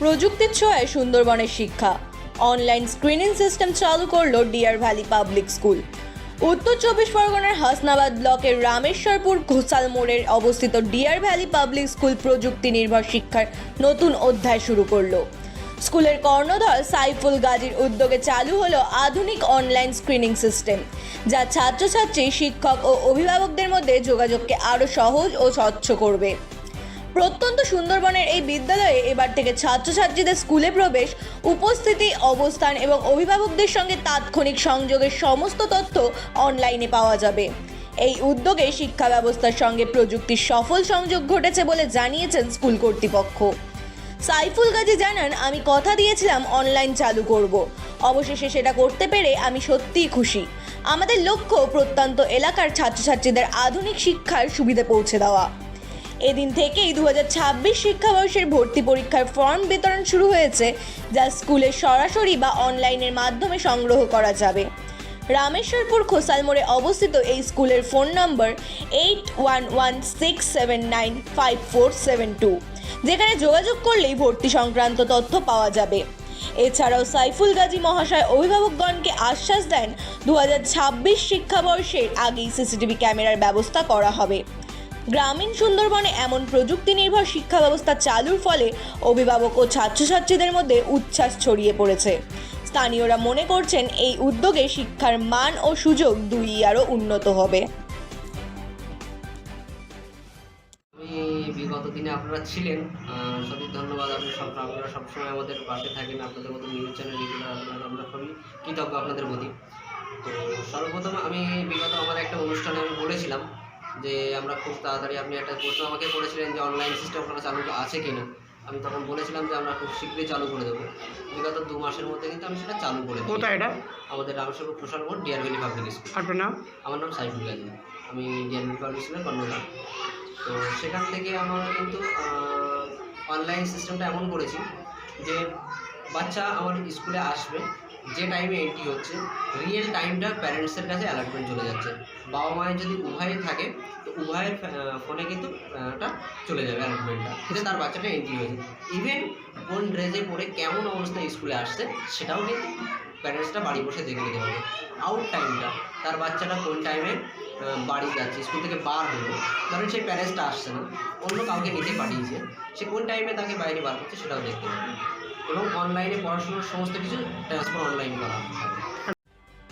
প্রযুক্তির ছোঁয়ায় সুন্দরবনের শিক্ষা। অনলাইন স্ক্রিনিং সিস্টেম চালু করল ডিয়ার ভ্যালি পাবলিক স্কুল উত্তর চব্বিশ পরগনার হাসনাবাদ ব্লকের রামেশ্বরপুর ঘোষাল মোড়ের অবস্থিত ডিয়ার ভ্যালি পাবলিক স্কুল প্রযুক্তি নির্ভর শিক্ষার নতুন অধ্যায় শুরু করল। স্কুলের কর্ণধর সাইফুল গাজীর উদ্যোগে চালু হলো আধুনিক অনলাইন স্ক্রিনিং সিস্টেম যা ছাত্রছাত্রী, শিক্ষক ও অভিভাবকদের মধ্যে যোগাযোগকে আরও সহজ ও স্বচ্ছ করবে। প্রত্যন্ত সুন্দরবনের এই বিদ্যালয়ে এবার থেকে ছাত্রছাত্রীদের স্কুলে প্রবেশ, উপস্থিতি, অবস্থান এবং অভিভাবকদের সঙ্গে তাৎক্ষণিক সংযোগের সমস্ত তথ্য অনলাইনে পাওয়া যাবে। এই উদ্যোগে শিক্ষা ব্যবস্থার সঙ্গে প্রযুক্তির সফল সংযোগ ঘটেছে বলে জানিয়েছেন স্কুল কর্তৃপক্ষ। সাইফুল গাজী জানান, আমি কথা দিয়েছিলাম, অনলাইন চালু করব। অবশেষে সেটা করতে পেরে আমি সত্যিই খুশি। আমাদের লক্ষ্য প্রত্যন্ত এলাকার ছাত্রছাত্রীদের আধুনিক শিক্ষার সুবিধা পৌঁছে দেওয়া। এদিন থেকেই দু হাজার ছাব্বিশ শিক্ষাবর্ষের ভর্তি পরীক্ষার ফর্ম বিতরণ শুরু হয়েছে, যা স্কুলে সরাসরি বা অনলাইনের মাধ্যমে সংগ্রহ করা যাবে। রামেশ্বরপুর খোসাল মোড়ে অবস্থিত এই স্কুলের phone number eight one one six seven nine five four seven two, যেখানে যোগাযোগ করলেই ভর্তি সংক্রান্ত তথ্য পাওয়া যাবে। এছাড়াও সাইফুল গাজী মহাশয় অভিভাবকগণকে আশ্বাস দেন দু হাজার ছাব্বিশ শিক্ষাবর্ষের আগেই সিসিটিভি ক্যামেরার ব্যবস্থা করা হবে। গ্রামীণ সুন্দরবনে এমন প্রযুক্তি নির্ভর শিক্ষা ব্যবস্থা চালুর ফলে অভিভাবক ও ছাত্রছাত্রীদের মধ্যে উচ্ছ্বাস ছড়িয়ে পড়েছে। স্থানীয়রা মনে করছেন এই উদ্যোগে শিক্ষার মান ও সুযোগ দুই আরও উন্নত হবে। বিগত দিনে আপনারা ছিলেন সঠিক ধন্যবাদ, আপনি আপনারা সবসময় আমাদের পাশে থাকেন, আপনাদের মতো নিউজ চ্যানেল আমরা খুবই কৃতজ্ঞ আপনাদের প্রতি। তো সর্বপ্রথম আমি বিগত আমার একটা অনুষ্ঠানে আমি বলেছিলাম যে আমরা খুব তাড়াতাড়ি আপনি একটা প্রশ্ন আমাকে করেছিলেন যে অনলাইন সিস্টেম আপনারা চালু আছে কি না আমি তখন বলেছিলাম যে আমরা খুব শীঘ্রই চালু করে দেবো। বিগত দু মাসের মধ্যে কিন্তু আমি সেটা চালু করে কোথায় এটা? আমাদের রামেশ্বর প্রসার মোড় ডিয়ার ভ্যালি পাবলিক স্কুল আপনার নাম? আমার নাম সাইফুল গাজী আমি ডিএনবি পাবলিক স্কুলের কর্ণধার। তো সেখান থেকে আমরা কিন্তু অনলাইন সিস্টেমটা এমন করেছি যে বাচ্চা আমার স্কুলে আসবে। যে টাইমে এন্ট্রি হচ্ছে রিয়েল টাইমটা প্যারেন্টসের কাছে অ্যালার্টমেন্ট চলে যাচ্ছে। বাবা মায়ের যদি উভয়ে থাকে, তো উভয়ের ফোনে কিন্তু ওটা চলে যাবে অ্যালার্টমেন্টটা যে তার বাচ্চাটা এন্ট্রি হয়েছে ইভেন কোন ড্রেসে পরে কেমন অবস্থায় স্কুলে আসছে, সেটাও কিন্তু প্যারেন্টসটা বাড়ি বসে দেখে নিতে পারবে। আউট টাইমটা তার বাচ্চাটা কোন টাইমে বাড়ি যাচ্ছে স্কুল থেকে বার হলো ধরেন সেই প্যারেন্টসটা আসছে না, অন্য কাউকে নিতে পাঠিয়েছে। সে কোন টাইমে তাকে বাইরে বার করছে, সেটাও দেখতে পাবে। এবং অনলাইনে পড়াশোনার সমস্ত কিছু ট্রান্সফার অনলাইন করা হবে।